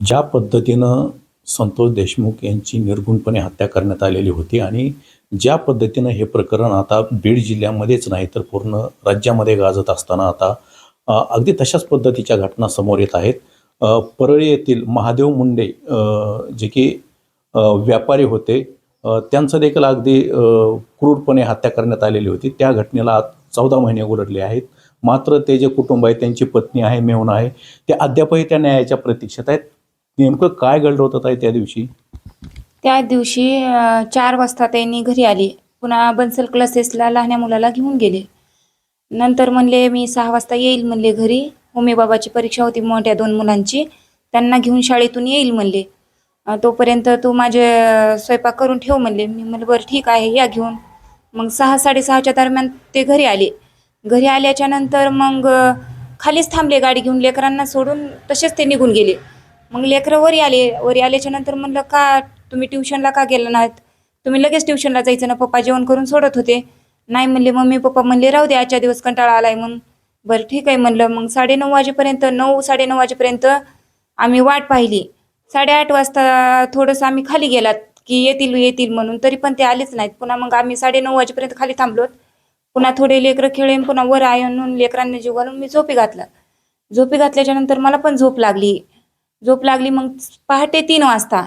ज्या पद्धतीनं संतोष देशमुख यांची निर्गुणपणे हत्या करण्यात आलेली होती आणि ज्या पद्धतीनं हे प्रकरण आता बीड जिल्ह्यामध्येच नाही तर पूर्ण राज्यामध्ये गाजत असताना आता अगदी तशाच पद्धतीच्या घटना समोर येत आहेत. परळी येथील महादेव मुंडे जे की व्यापारी होते त्यांचं देखील अगदी क्रूरपणे हत्या करण्यात आलेली होती. त्या घटनेला चौदा महिने उलटले आहेत. मात्र ते जे कुटुंब आहे त्यांची पत्नी आहे मेहून आहे ते अद्यापही त्या न्यायाच्या प्रतीक्षेत आहेत. नेमकं काय घडलं होतं ताई त्या दिवशी? त्या दिवशी अ, चार वाजता त्यांनी घरी आली. पुन्हा बन्सल क्लासेसला लहान्या मुलाला घेऊन गेले. नंतर म्हणले मी सहा वाजता येईल म्हणले घरी. होमी बाबाची परीक्षा होती मोठ्या दोन मुलांची. त्यांना घेऊन शाळेतून येईल म्हणले. अ, तोपर्यंत तू माझे अ, स्वयंपाक करून ठेव म्हणले. मी म्हणलं बरं ठीक आहे या घेऊन. मग सहा साडेसहाच्या दरम्यान ते घरी आले. घरी आल्याच्यानंतर मग अ, खालीच थांबले गाडी घेऊन लेकरांना सोडून तसेच ते निघून गेले. मग लेकरं वरी आले वरी आल्याच्यानंतर म्हणलं का तुम्ही ट्युशनला का गेला नाहीत? तुम्ही लगेच ट्युशनला जायचं ना पप्पा जेवण करून सोडत होते. नाही म्हणले मम्मी पप्पा म्हणले राहू दे आजच्या दिवस कंटाळा आलाय म्हणून. बरं ठीक आहे म्हणलं मग साडेनऊ वाजेपर्यंत नऊ साडेनऊ वाजेपर्यंत आम्ही वाट पाहिली. साडेआठ वाजता थोडंसं आम्ही खाली गेलात की येतील येतील म्हणून तरी पण ते आलेच नाहीत. पुन्हा मग आम्ही साडेनऊ वाजेपर्यंत खाली थांबलोत. पुन्हा थोडे लेकरं खेळून पुन्हा वर आणून लेकरांना जीव घालून मी झोपी घातला. झोपी घातल्याच्या नंतर मला पण झोप लागली. झोप लागली मग पहाटे तीन वाजता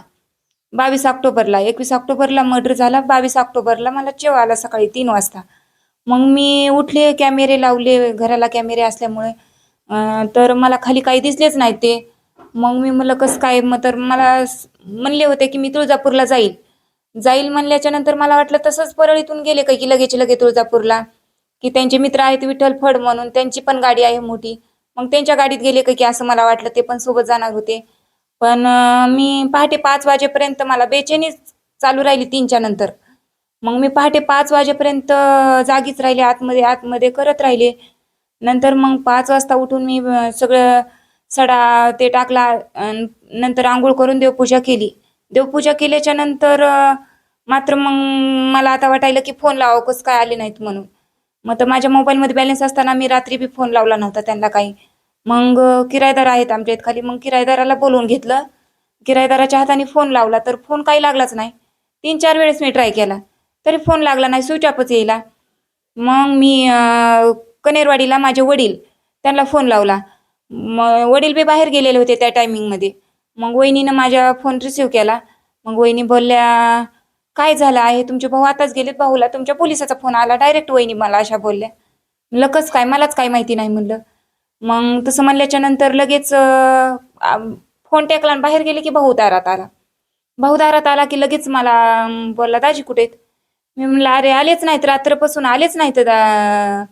बावीस ऑक्टोबरला एकवीस ऑक्टोबरला मर्डर झाला बावीस ऑक्टोबरला मला चेव आला सकाळी तीन वाजता. मग मी उठले कॅमेरे लावले घराला कॅमेरे असल्यामुळे तर मला खाली काही दिसलेच नाही ते. मग मी म्हणलं कसं काय? मग तर मला म्हणले होते की मी तुळजापूरला जाईल. जाईल म्हणल्याच्या नंतर मला वाटलं तसंच परळीतून गेले काही की लगेच लगे तुळजापूरला की त्यांचे मित्र आहेत विठ्ठल फड म्हणून त्यांची पण गाडी आहे मोठी. मग त्यांच्या गाडीत गेले का की असं मला वाटलं ते पण सोबत जाणार होते. पण मी पहाटे पाच वाजेपर्यंत मला बेचैनीच चालू राहिली तीनच्या नंतर. मग मी पहाटे पाच वाजेपर्यंत जागीच राहिले आतमध्ये आतमध्ये करत राहिले. नंतर मग पाच वाजता उठून मी सगळं सडा ते टाकला नंतर आंघोळ करून देवपूजा केली. देवपूजा केल्याच्यानंतर मात्र मग मला आता वाटायलं की फोन लावावं कसं काय आले नाहीत म्हणून. मग तर माझ्या मोबाईलमध्ये बॅलन्स असताना मी रात्री बी फोन लावला नव्हता त्यांना काही. मग किरायदार आहेत आमच्या इथं खाली. मग किरायदाराला बोलवून घेतलं. किरायदाराच्या हाताने फोन लावला तर फोन काही लागलाच नाही. तीन चार वेळेस मी ट्राय केला. तरी फोन लागला नाही स्विच ऑफच येईला मग मी कनेरवाडीला माझे वडील त्यांना फोन लावला. मग वडील बी बाहेर गेलेले होते त्या टायमिंगमध्ये मग वहिनीनं माझ्या फोन रिसीव केला. मग वहिनी बोलल्या काय झालं आहे? तुमचे भाऊ आताच गेलेत भाऊला. तुमच्या पोलिसाचा फोन आला. डायरेक्ट वहिनी मला अशा बोलल्या. लकच काय? मलाच काय माहिती नाही. म्हणलं मग तसं म्हणल्याच्या नंतर लगेच फोन टेकला आणि बाहेर गेले की भाऊ दारात आला. भाऊ दारात आला की लगेच मला बोलला दाजी कुठे आहेत? मी म्हणलं अरे आलेच नाहीत रात्रपासून आलेच नाहीत दा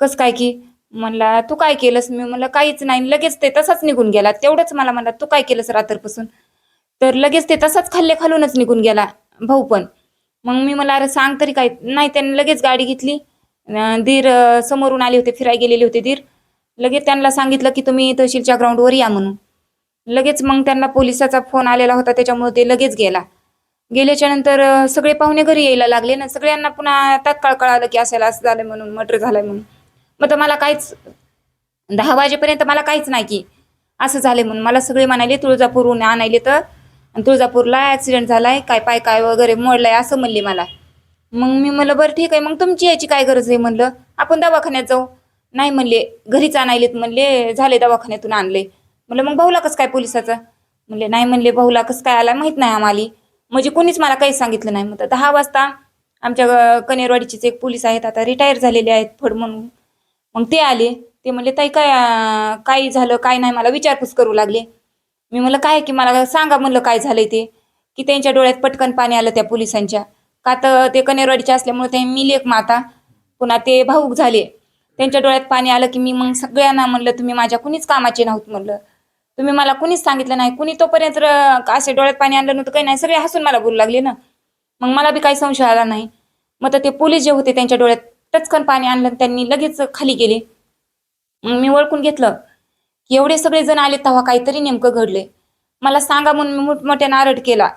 कसं काय की? म्हणला तू काय केलंस? मी म्हणलं काहीच नाही. लगेच ते तसाच निघून गेला. तेवढंच मला म्हणला तू काय केलंस रात्रपासून? तर लगेच ते तसाच खाल्ले खालूनच निघून गेला भाऊ पण. मग मी मला अरे सांग तरी काय. नाही त्याने लगेच गाडी घेतली. धीर दीर समोरून आले होते फिराय गेलेले होते दीर. लगेच त्यांना सांगितलं की तुम्ही तहसीलच्या ग्राउंडवर या म्हणून. लगेच मग त्यांना पोलिसाचा फोन आलेला होता त्याच्यामुळे ते लगेच गेला. गेल्याच्यानंतर सगळे पाहुणे घरी यायला लागले ना सगळ्यांना पुन्हा तात्काळ कळालं की असायला असं झालं म्हणून मर्डर झालंय म्हणून. मग तर मला काहीच दहा वाजेपर्यंत मला काहीच नाही की असं झालंय म्हणून. मला सगळे म्हणाले तुळजापूरहून आणायले तर तुळजापूरला ॲक्सिडेंट झालाय काय पाय काय वगैरे मोडलाय असं म्हणले मला. मग मी म्हणलं बरं ठीक आहे मग तुमची याची काय गरज आहे म्हणलं. आपण दवाखान्यात जाऊ. नाही म्हणले घरीच आणायलेत म्हणले झाले दवाखान्यातून आणले. म्हणलं मग भाऊला कसं काय पोलिसाचं? म्हणले नाही म्हणले भाऊला कसं काय आला माहीत नाही आम्हाला. म्हणजे कोणीच मला काहीच सांगितलं नाही. म्हणतात दहा वाजता आमच्या कनेरवाडीचेच एक पोलीस आहेत आता रिटायर झालेले आहेत फड म्हणून. मग ते आले. ते म्हणले ताई काय काय झालं काय नाही मला विचारपूस करू लागले. मी म्हणलं काय की मला सांगा म्हणलं काय झालंय ते. की त्यांच्या डोळ्यात पटकन पाणी आलं त्या पोलिसांच्या. का तर ते कनेरवाडीचे असल्यामुळे ते मी लेख माता पुन्हा ते भाऊक झाले. त्यांच्या डोळ्यात पाणी आलं की मी मग सगळ्यांना म्हणलं तुम्ही माझ्या कुणीच कामाचे नव्हत म्हणलं. तुम्ही मला कुणीच सांगितलं नाही. कुणी तोपर्यंत असे डोळ्यात पाणी आणलं नव्हतं काही नाही. सगळे हसून मला बोलू लागले ना. मग मला बी काही संशय आला नाही. मग तर ते पोलीस जे होते त्यांच्या डोळ्यात टचकन पाणी आणलं त्यांनी लगेच खाली गेले. मग मी ओळखून घेतलं की एवढे सगळे जण आले तेव्हा काहीतरी नेमकं घडले मला सांगा म्हणून मी मोठमोठ्यानं आरड केला.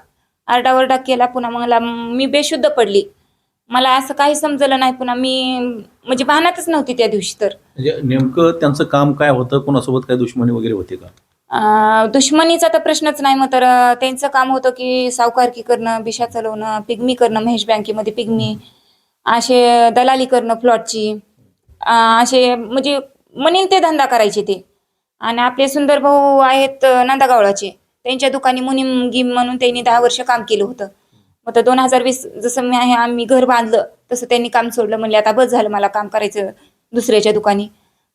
आरडाओरडा केला पुन्हा मला मी बेशुद्ध पडली. मला असं काही समजलं नाही पुन्हा. मी म्हणजे भानातच नव्हती त्या दिवशी तर. म्हणजे नेमकं त्यांचं काम काय होतं? कोणासोबत काय दुश्मनी वगैरे होती का? अं, दुश्मनीचा तर प्रश्नच नाही मग तर अं, त्यांचं काम होतं की सावकारकी करणं बिशा चालवणं पिगमी करणं महेश बँकेमध्ये पिगमी असे दलाली करणं प्लॉटची अं, असे म्हणजे म्हणीन ते धंदा करायचे ते. आणि आपले सुंदर भाऊ आहेत अं, नंदागावळाचे त्यांच्या दुकानी मुनीम गिम म्हणून त्यांनी दहा वर्ष काम केलं होतं. मग तर दोन हजार वीस जसं मी आहे आम्ही घर बांधलं तसं त्यांनी काम सोडलं. म्हणले आता बस झालं मला काम करायचं दुसऱ्याच्या दुकानी.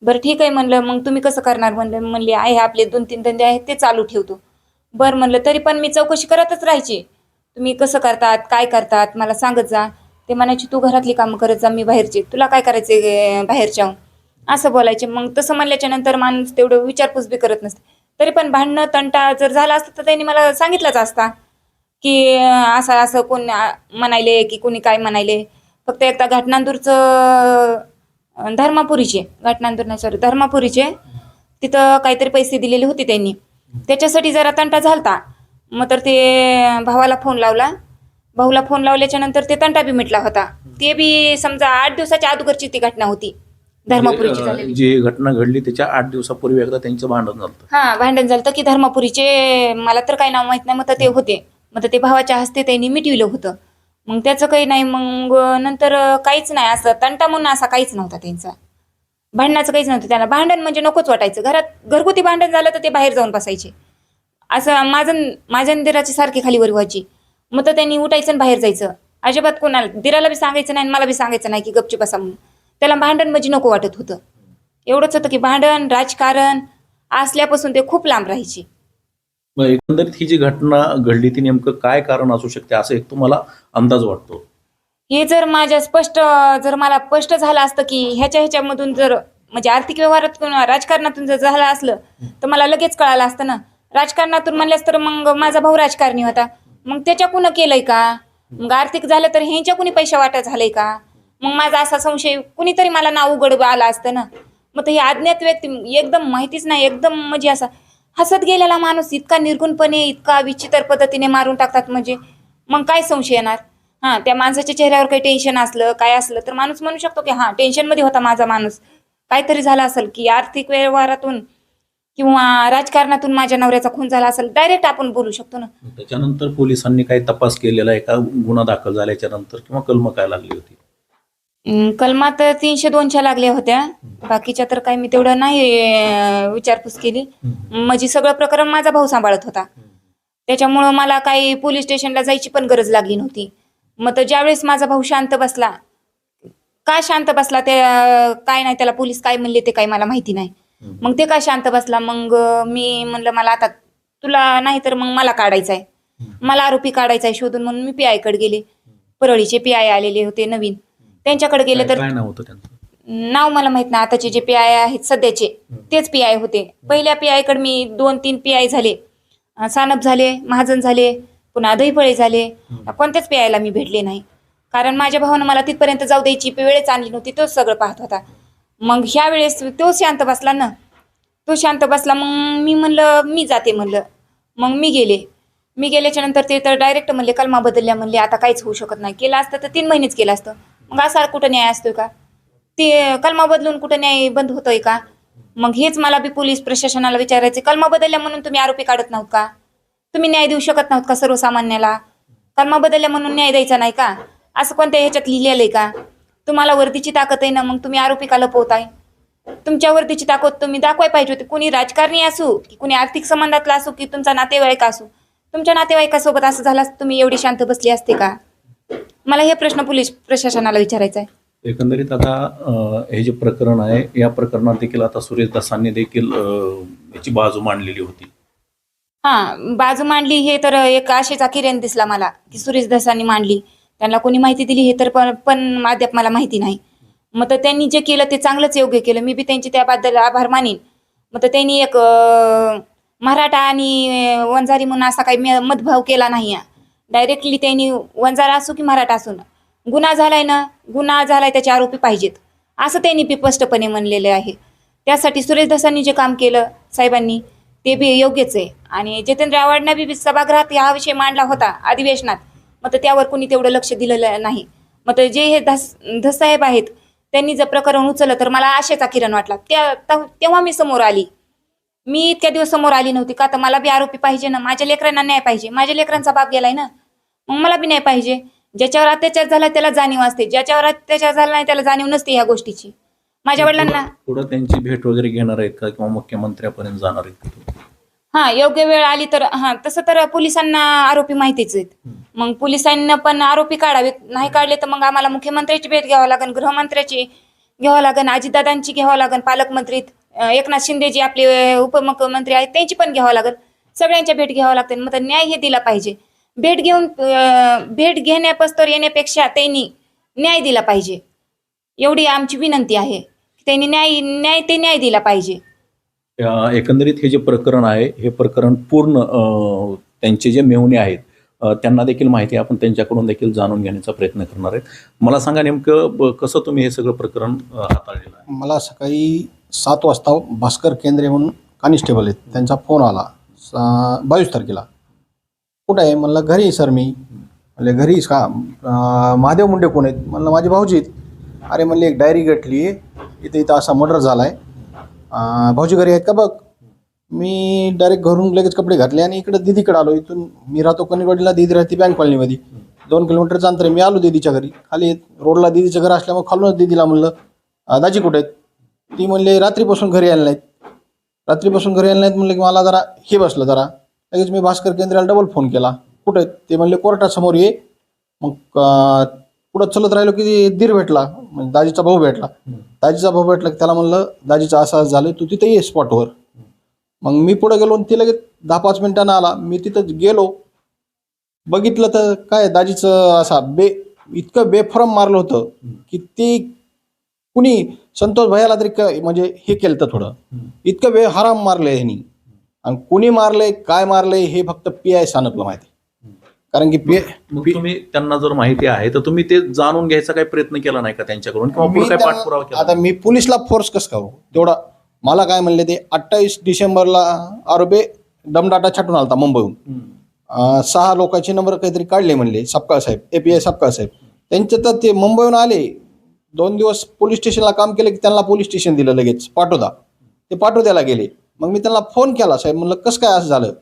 बरं ठीक आहे म्हणलं मग तुम्ही कसं करणार? म्हणलं म्हणले आहे आपले दोन तीन धंदे आहेत ते चालू ठेवतो. बरं म्हणलं तरी पण मी चौकशी करतच राहायची. तुम्ही कसं करतात काय करतात मला सांगत जा. ते म्हणायचे तू घरातली कामं करत जा मी बाहेरचे. तुला काय करायचे बाहेरच्या? असं बोलायचे. मग तसं म्हणल्याच्या नंतर माणूस तेवढं विचारपूस बी करत नसते. तरी पण भांडणं तंटा जर झाला असतं तर त्यांनी मला सांगितलंच असता. की असं असं कोण म्हणायले की कोणी काय म्हणायले. फक्त एकदा घटनांदूरचं धर्मापुरीचे घटनांदूर नाही सॉरी धर्मापुरीचे तिथं काहीतरी पैसे दिलेले होते त्यांनी. त्याच्यासाठी जरा तंटा झालता. मग तर ते भावाला फोन लावला. भाऊला फोन लावल्याच्या नंतर ते तंटा बी मिटला होता. ते बी समजा आठ दिवसाच्या अगोदरची ती घटना होती. धर्मापुरीची म्हणजे, अं, जी घटना घडली त्याच्या आठ दिवसापूर्वी एकदा त्यांचं भांडण झालं हा भांडण झालं की धर्मापुरीचे मला तर काही नाव माहीत नाही मग तर ते होते. मग तर ते भावाच्या हस्ते त्यांनी मिटविलं होतं. मग त्याचं काही नाही मग नंतर काहीच नाही असं तंटा म्हणून असा काहीच नव्हता त्यांचा. भांडणाचं काहीच नव्हतं त्यांना. भांडण म्हणजे नकोच वाटायचं. घरात घरगुती भांडण झालं तर ते बाहेर जाऊन बसायचे. असं माझं माझ्या दिराची सारखी खाली वर व्हायची मग तर त्यांनी उठायचं आणि बाहेर जायचं. अजिबात कोणाला दिराला बी सांगायचं नाही आणि मला बी सांगायचं नाही की गपचे बसा म्हणून. त्याला भांडण म्हणजे नको वाटत होतं. एवढंच होतं की भांडण राजकारण असल्यापासून ते खूप लांब राहायचे. एकंदरीत ही जी घटना घडली ती नेमकं काय कारण असू शकते असं एक तुम्हाला अंदाज वाटतो? हे जर माझ्या स्पष्ट जर मला स्पष्ट झालं असतं की ह्याच्या ह्याच्यामधून जर म्हणजे आर्थिक व्यवहारात राजकारणातून जर झालं असलं तर मला लगेच कळालं असतं ना. राजकारणातून म्हणल्यास तर मग माझा भाऊ राजकारणी होता. मग त्याच्या कुणं केलंय का? मग आर्थिक झालं तर ह्यांच्या कुणी पैसा वाटा झालंय का? मग माझा असा संशय कुणीतरी मला नाव उघड आला असतं ना. मग तर हे अज्ञात व्यक्ती एकदम माहितीच नाही एकदम म्हणजे असा हसत गेलेला माणूस इतका निर्गुणपणे इतका विचित्र पद्धतीने मारून टाकतात म्हणजे. मग काय संशय येणार? हां त्या माणसाच्या चेहऱ्यावर काही टेन्शन असलं काय असलं तर माणूस म्हणू शकतो की हां टेन्शनमध्ये होता माझा माणूस. काहीतरी झाला असेल की आर्थिक व्यवहारातून किंवा राजकारणातून माझ्या नवऱ्याचा खून झाला असेल डायरेक्ट आपण बोलू शकतो ना. त्याच्यानंतर पोलिसांनी काही तपास केलेला आहे का? गुन्हा दाखल झाल्याच्यानंतर किंवा कलम काय लागली होती? अं, कलमा तर तीनशे दोनच्या लागल्या होत्या. बाकीच्या तर काही मी तेवढं नाही अं, विचारपूस केली. म्हणजे सगळं प्रकरण माझा भाऊ सांभाळत होता. त्याच्यामुळं मला काही पोलीस स्टेशनला जायची पण गरज लागली नव्हती. मग तर ज्यावेळेस माझा भाऊ शांत बसला का शांत बसला ते अं, काय नाही त्याला पोलीस काय म्हणले ते काही मला माहिती नाही. मग ते का शांत बसला? मग अं, मी म्हणलं मला आता तुला नाही तर मग मला काढायचं आहे मला आरोपी काढायचा आहे शोधून. म्हणून मी पी आयकडे गेले. परळीचे पी आय आलेले होते नवीन. त्यांच्याकडे गेले तर काय नाव होतं त्यांचं? नाव मला माहीत नाही. आताचे जे पी आय आहेत सध्याचे तेच पी आय होते. पहिल्या पी आयकडे मी दोन तीन पी आय झाले. अं, सानप झाले महाजन झाले पुन्हा दहीफळे झाले. कोणत्याच पी आयला मी भेटले नाही. कारण माझ्या भावानं मला तिथपर्यंत जाऊ द्यायची वेळच आणली नव्हती तोच सगळं पाहत होता. मग ह्या वेळेस तो शांत बसला ना तो शांत बसला मग मी म्हणलं मी जाते म्हणलं. मग मी गेले. मी गेल्याच्यानंतर ते तर डायरेक्ट म्हणले कलमा बदलल्या म्हणले आता काहीच होऊ शकत नाही. केलं असतं तर तीन महिनेच केलं असतं. मग असा कुठं न्याय असतोय का? ते कलमा बदलून कुठं न्याय बंद होतोय का? मग हेच मला बी पोलीस प्रशासनाला विचारायचे कलमा बदलल्या म्हणून तुम्ही आरोपी काढत नव्हत का? तुम्ही न्याय देऊ शकत नव्हत का सर्वसामान्याला? कलमा बदलल्या म्हणून न्याय द्यायचा नाही का? असं कोणत्या ह्याच्यात लिहिलेलं आहे का? तुम्हाला वर्दीची ताकद आहे ना मग तुम्ही आरोपी का लपवताय. तुमच्या वर्दीची ताकद तुम्ही दाखवाय पाहिजे होती. कुणी राजकारणी असू की कुणी आर्थिक संबंधातला असू की तुमचा नातेवाईक असू. तुमच्या नातेवाईकासोबत असं झालं तुम्ही एवढी शांत बसली असते का? मला हे प्रश्न पोलीस प्रशासनाला विचारायचा आहे एकंदरीत आता अं, हे जे प्रकरण आहे या प्रकरणात देखील आता सुरेश दासांनी देखील अं, याची बाजू मांडलेली होती. हा बाजू मांडली हे तर एक आशेचा किरण दिसला मला की सुरेश दसांनी मांडली. त्यांना कोणी माहिती दिली हे तर पण पण अद्याप मला माहिती नाही. मग तर त्यांनी जे केलं ते चांगलंच योग्य केलं. मी बी त्यांचे त्याबद्दल आभार मानीन. मग तर त्यांनी एक अं, मराठा आणि अं, वंजारी म्हणून असा काही मे- मतभाव केला नाही डायरेक्टली त्यांनी वंजारा असो की मराठा असो ना गुन्हा झालाय ना गुन्हा झालाय त्याचे आरोपी पाहिजेत. असं त्यांनी बी स्पष्टपणे म्हणलेले आहे. त्यासाठी सुरेश दसांनी जे काम केलं साहेबांनी ते बी योग्यच आहे. आणि जितेंद्र आव्हाडना बी सभागृहात हा विषय मांडला होता अधिवेशनात मग तर त्यावर कोणी तेवढं लक्ष दिलेलं नाही. मग तर जे हे धस धसाहेब आहेत त्यांनी जर प्रकरण उचललं तर मला आशेचा किरण वाटला. त्या तेव्हा मी समोर आली. मी इतक्या दिवस समोर आली नव्हती. का तर मला बी आरोपी पाहिजे ना? माझ्या लेकरांना न्याय पाहिजे. माझ्या लेकरांचा बाप गेलाय ना? मग मला बी न्याय पाहिजे. ज्याच्यावर अत्याचार झाला त्याला जाणीव असते. ज्याच्यावर अत्याचार झाला नाही त्याला जाणीव नसते ह्या गोष्टीची. माझ्या वडिलांना पुढं त्यांची भेट वगैरे घेणार आहेत का? किंवा मुख्यमंत्र्यापर्यंत जाणार आहेत का तुम्ही? हा योग्य वेळ आली तर हा तसं तर पोलिसांना आरोपी माहितीच आहेत. मग पोलिसांना पण आरोपी काढावेत नाही काढले तर मग आम्हाला मुख्यमंत्र्याची भेट घ्यावं लागेल गृहमंत्र्याची घ्यावं लागेल अजितदादांची घ्यावं लागेल पालकमंत्री अं, एकनाथ शिंदे जे आपले उपमुख्यमंत्री आहेत त्यांची पण घ्यावं लागेल. सगळ्यांच्या भेट घ्यावं लागते मग तर न्याय हे दिला पाहिजे. भेट घेऊन भेट घेण्यापस्तर येण्यापेक्षा त्यांनी न्याय दिला पाहिजे. एवढी आमची विनंती आहे. त्यांनी न्याय न्याय ते न्याय दिला पाहिजे. एकंदरीत हे जे प्रकरण आहे हे प्रकरण पूर्ण त्यांचे जे मेहुणे आहेत त्यांना देखील माहिती आहे. आपण त्यांच्याकडून देखील जाणून घेण्याचा प्रयत्न करणार आहेत. मला सांगा नेमकं ब- कसं तुम्ही हे सगळं प्रकरण हाताळलेलं आहे? मला सकाळी सात वाजता भास्कर केंद्रे म्हणून कानिस्टेबल आहेत. त्यांचा फोन आला. सा- बावीस तारखेला. कुठं आहे? म्हणलं घरी सर मी. म्हणले घरी का? महादेव मुंडे कोण आहेत? म्हणलं माझे भाऊजी आहेत. अरे म्हणले एक डायरी गटली आहे. इथं इथं असा मर्डर झाला आहे भाऊजी घरी आहेत का? बघ. मी डायरेक्ट घरून लगेच कपडे घातले आणि इकडं दिदीकडे आलो. इथून मी राहतो कनिवडीला दिदी राहते बँक कॉलनीमध्ये. दोन किलोमीटरचं अंतर आहे मी आलो दिदीच्या घरी. खाली रोडला दिदीचं घर असल्यामुळे खालूनच दिदीला म्हणलं दाजी कुठे आहेत? ती म्हणले रात्रीपासून घरी आले नाहीत. रात्रीपासून घरी आले नाहीत म्हणलं की मला जरा हे बसलं जरा. लगेच मी भास्कर केंद्राला डबल फोन केला. कुठे? ते म्हणले कोर्टासमोर ये. मग पुढं चलत राहिलो की दीर भेटला. म्हणजे दाजीचा भाऊ भेटला. दाजीचा भाऊ भेटला की त्याला म्हणलं दाजीचा असं झालं तू तिथे ये स्पॉटवर मग मी पुढे गेलो आणि ती लगेच दहा पाच मिनिटांना आला. मी तिथं गेलो. बघितलं तर काय दाजीचं असा बे इतकं बेफरम मारलं होतं की ते कुणी संतोष भैयाला तरी क- म्हणजे हे केलं तर थोडं इतकं बेहराम मारलंय ह्यांनी. आणि कुणी मारलंय काय मारलंय हे फक्त पी आय सानपला माहिती कारण की पी मग तुम्ही त्यांना जर माहिती आहे तर तुम्ही ते जाणून घ्यायचा काही प्रयत्न केला नाही का त्यांच्याकडून? किंवा मी पुढे काय त्यांना- पाठपुरावा केला आता मी पोलिसला फोर्स कसं करू तेवढा मला काय म्हणले ते अठ्ठावीस डिसेंबरला आरोपी दमडाटा छाटून आलता मुंबईहून. हम्म. अं, सहा लोकांचे नंबर काहीतरी काढले म्हणले सपकाळ साहेब ए पी आय सपकाळ साहेब. त्यांचे तर ते मुंबईहून आले दोन दिवस पोलीस स्टेशनला काम केलं की त्यांना पोलीस स्टेशन दिलं लगेच. पाठवता ते पाठवत्याला गेले. मग मी त्यांना फोन केला साहेब म्हणलं कसं काय असं झालं?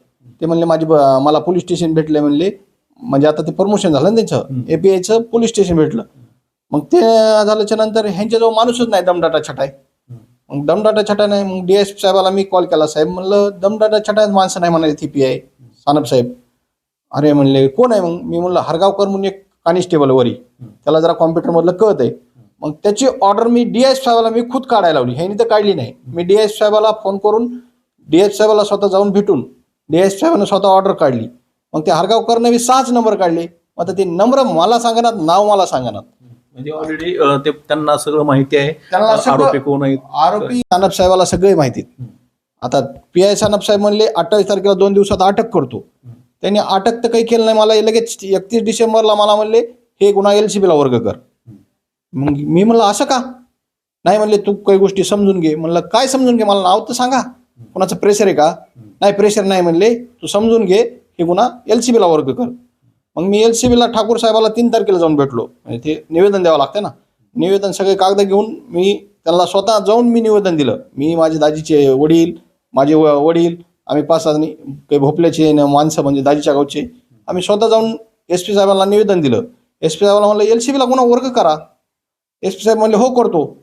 ते म्हणले माझी मला पोलीस स्टेशन भेटले म्हणले. म्हणजे आता ते प्रमोशन झालं ना त्यांचं. ए पी आयचं पोलीस स्टेशन भेटलं. मग ते झाल्याच्यानंतर ह्यांच्याजवळ माणूसच नाही दमडाटा छटाय मग दमडाटा छटा नाही मग डी एस साहेबाला मी कॉल केला साहेब म्हणलं दमडाटा छटा माणसं नाही म्हणाले ती पी आय सानप साहेब. अरे म्हणले कोण आहे? मग मी म्हणलं हरगावकर म्हणून एक कॉन्स्टेबल वरी. त्याला जरा कॉम्प्युटरमधलं कळत आहे मग त्याची ऑर्डर मी डी एस साहेबाला मी खुद काढायला लावली. ह्यांनी तर काढली नाही. मी डी एस साहेबाला फोन करून डी एस साहेबाला स्वतः जाऊन भेटून डी एस साहेबांना स्वतः ऑर्डर काढली. मग ते हरगावकरनं मी सहाच नंबर काढले. मग आता ते नंबर मला सांगणार नाव मला सांगणार. म्हणजे ऑलरेडी ते त्यांना सगळं माहिती आहे. त्यांना आरोपी कोण आहेत? आरोपी सानप साहेबाला सगळे माहिती. आता पी आय सानप साहेब म्हणले अठ्ठावीस तारखेला दोन दिवसात अटक करतो. त्यांनी अटक तर काही केलं नाही. मला लगेच एकतीस डिसेंबरला मला म्हणले हे गुन्हा एल सी बीला वर्ग कर. मग मी म्हणलं असं का? नाही म्हणले तू काही गोष्टी समजून घे. म्हणलं काय समजून घे? मला नाव तर सांगा. कोणाचं प्रेशर आहे का? नाही प्रेशर नाही म्हणले. तू समजून घे. हे गुन्हा एल सी बीला वर्ग कर. मग मी एल सी बीला ठाकूर साहेबाला तीन तारखेला जाऊन भेटलो. म्हणजे ते निवेदन द्यावं लागतं ना. निवेदन सगळे कागद घेऊन मी त्यांना स्वतः जाऊन मी निवेदन दिलं. मी माझे दाजीचे वडील माझे व- वडील आम्ही पाच सहा काही भोपल्याचे न माणसं म्हणजे दाजीच्या गावचे आम्ही स्वतः जाऊन एस पी साहेबांना निवेदन दिलं. एस पी साहेबांना म्हणलं एल सी बीला गुन्हा वर्ग करा. एस पी साहेब म्हणले हो करतो.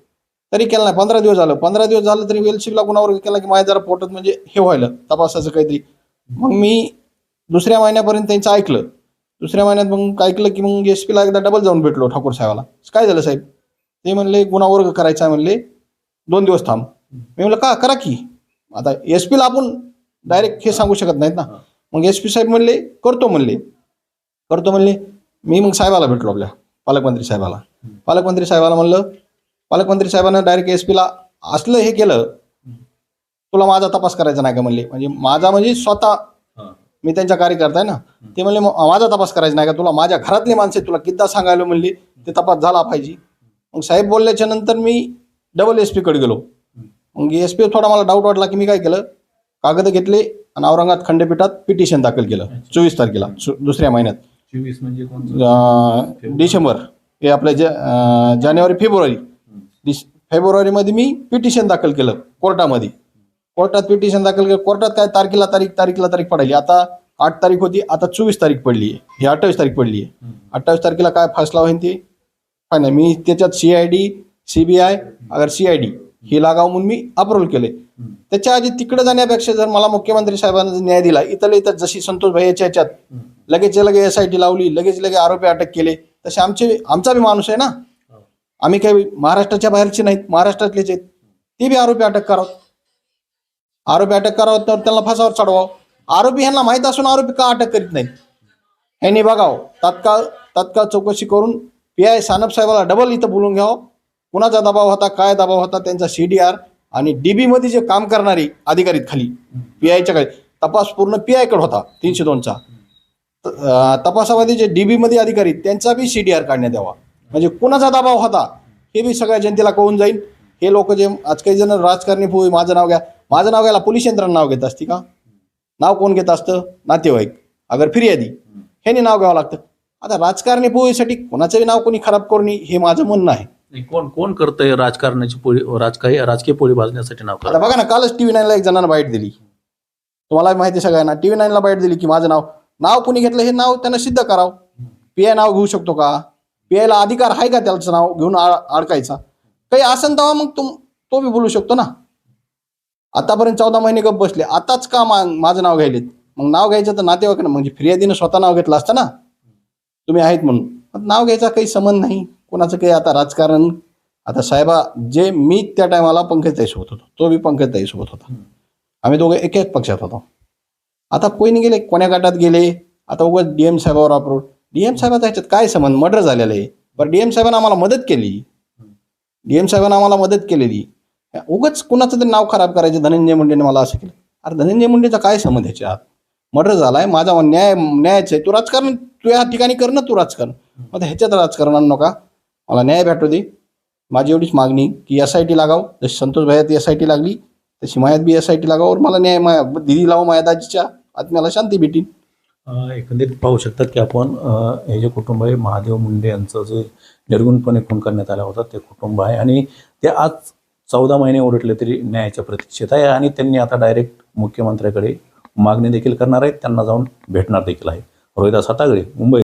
तरी केलं नाही. पंधरा दिवस झालं. पंधरा दिवस झालं तरी वेलशिपला सी केला की माझ्या जरा पोटात म्हणजे हे व्हायलं तपासाचं काहीतरी. मग मी दुसऱ्या महिन्यापर्यंत त्यांचं ऐकलं. दुसऱ्या महिन्यात मग ऐकलं की मग एस पीला एकदा डबल जाऊन भेटलो ठाकूर साहेबाला. काय झालं साहेब? ते म्हणले गुन्हा वर्ग करायचा आहे म्हणले. दोन दिवस थांब. मी म्हणलं का? करा की. आता एस पीला आपण डायरेक्ट हे सांगू शकत नाहीत ना. मग एस पी साहेब म्हणले करतो म्हणले. करतो म्हणले. मी मग साहेबाला भेटलो आपल्या पालकमंत्री साहेबाला. पालकमंत्री साहेबाला म्हणलं पालकमंत्री साहेबांना डायरेक्ट एस पीला असलं हे केलं तुला माझा तपास करायचा नाही का म्हणले? म्हणजे माझा म्हणजे स्वतः. मी त्यांच्या कार्यकर्ता आहे ना ते म्हणले "म- माझा तपास करायचा नाही का तुला? माझ्या घरातली माणसे तुला किद्दा सांगायला म्हणली? ते तपास झाला पाहिजे. मग साहेब बोलल्याच्या नंतर मी डबल एस पीकडे गेलो. मग एस पी थोडा मला डाऊट वाटला की मी काय केलं? कागद घेतले आणि औरंगाबाद खंडपीठात पिटिशन दाखल केलं चोवीस तारखेला दुसऱ्या महिन्यात. चोवीस म्हणजे डिसेंबर. हे आपलं ज जानेवारी फेब्रुवारी. डिस फेब्रुवारीमध्ये मी पिटिशन दाखल केलं कोर्टामध्ये. कोर्टात पिटिशन दाखल केलं. कोर्टात काय तारखेला तारीख तारीखला तारीख पडायली. आता आठ तारीख होती आता चोवीस तारीख पडली आहे. ही अठ्ठावीस तारीख पडली आहे. अठ्ठावीस तारखेला काय फैसला होईल ते? फायनल मी त्याच्यात C I D C B I अगर सी आय डी हे लागाव म्हणून मी अप्रूव्हल केले त्याच्या आधी तिकडे जाण्यापेक्षा जर मला मुख्यमंत्री साहेबांना न्याय दिला इथल्या इथं जशी संतोष भाई याच्या ह्याच्यात लगेच लगे एस आय टी लावली लगेच लगे आरोपी अटक केले. तसे आमचे आमचा बी माणूस आहे ना. आम्ही काही महाराष्ट्राच्या बाहेरचे नाहीत महाराष्ट्रातलेच आहेत. ते बी आरोपी अटक करावं. आरोपी अटक करावं तर त्यांना फासावर चढवावं. आरोपी ह्यांना माहीत असून आरोपी का अटक करीत नाहीत? ह्यांनी बघावं. तात्काळ तात्काळ चौकशी करून पी आय सानप साहेबाला डबल इथं बोलून घ्यावं. कुणाचा दबाव होता काय दबाव होता त्यांचा सी डी आर आणि डीबी मध्ये जे काम करणारे अधिकारी खाली पी आयच्या खाली. तपास पूर्ण पी आयकडे होता तीनशे दोनचा. तपासामध्ये जे डीबी मध्ये अधिकारी त्यांचा बी सी डी आर काढण्यात यावा. म्हणजे कुणाचा दबाव होता हे बी सगळ्या जनतेला कळून जाईल. हे लोक जे आज काही जण राजकारणी पोई माझं नाव घ्या. माझं नाव घ्यायला पोलीस यंत्रणा नाव घेत असती का? नाव कोण घेत असतं? नातेवाईक. अगर फिर्यादी. ह्याने नाव घ्यावं लागतं. आता राजकारणी पोळीसाठी कोणाचंही नाव कोणी खराब करू नये हे माझं म्हणणं आहे. नाही, कोण कोण करतंय राजकारणाची पोळी राजकीय राजकीय पोळी भाजण्यासाठी नाव आता बघा ना कालच टीव्ही नाईनला एक जणांना बाईट दिली. तुम्हाला माहिती सगळ्यांना टीव्ही नाईनला बाईट दिली की माझं नाव नाव कुणी घेतलं हे नाव त्यांना सिद्ध करावं. पी आय नाव घेऊ शकतो का? पी आयला अधिकार आहे का त्याचं नाव घेऊन अडकायचा? काही असेल तेव्हा मग तुम तो बी बोलू शकतो ना. आतापर्यंत चौदा महिने गप बसले. आताच का मा माझं नाव घ्यायलेत? मग नाव घ्यायचं तर नातेवाईकांना म्हणजे फिर्यादीनं स्वतः नाव घेतलं असतं ना. तुम्ही आहेत म्हणून. नाव घ्यायचा काही संबंध नाही. कोणाचं काही आता राजकारण. आता साहेबा जे मी त्या टायमाला पंकजताई सोबत होतो. तो बी पंकजताईसोबत होता. आम्ही दोघे एक एक पक्षात होतो. आता कोणी गेले कोण्या गटात गेले? आता उगाच डीएम साहेबावर अप्रोड डीएम साहेबाचा ह्याच्यात काय संबंध? मर्डर झालेलं आहे. बरं डीएम साहेबांना आम्हाला मदत केली. डीएम साहेबांना आम्हाला मदत केलेली. उगाच कुणाचं तरी नाव खराब करायचं धनंजय मुंडेने मला असं केलं. अरे धनंजय मुंडेचा काय संबंध ह्याच्यात मर्डर झालाय माझा न्याय न्यायाचं आहे. तू राजकारण तू या ठिकाणी कर ना तू राजकारण. मग ह्याच्यात राजकारण आणू नका. मला न्याय भेटू दे. माझी एवढीच मागणी की एस आय टी लागाव. जशी संतोष भाई एस आय टी लागली. तशी मायात बी एस आय टी लागावर मला न्याय माया दिदी लावा माया दाजीच्या आत्म्याला शांती भेटीन. एकंदरीत पाहू शकतात की आपण हे जे कुटुंब आहे महादेव मुंडे यांचं जे निर्गुणपणे खून करण्यात आला होता ते कुटुंब आहे. आणि ते आज चौदा महिने ओरडले तरी न्यायाच्या प्रतीक्षेत आहे आणि त्यांनी आता डायरेक्ट मुख्यमंत्र्याकडे मागणी देखील करणार आहेत त्यांना जाऊन भेटणार देखील आहे. रोहिदास हातागडे मुंबई.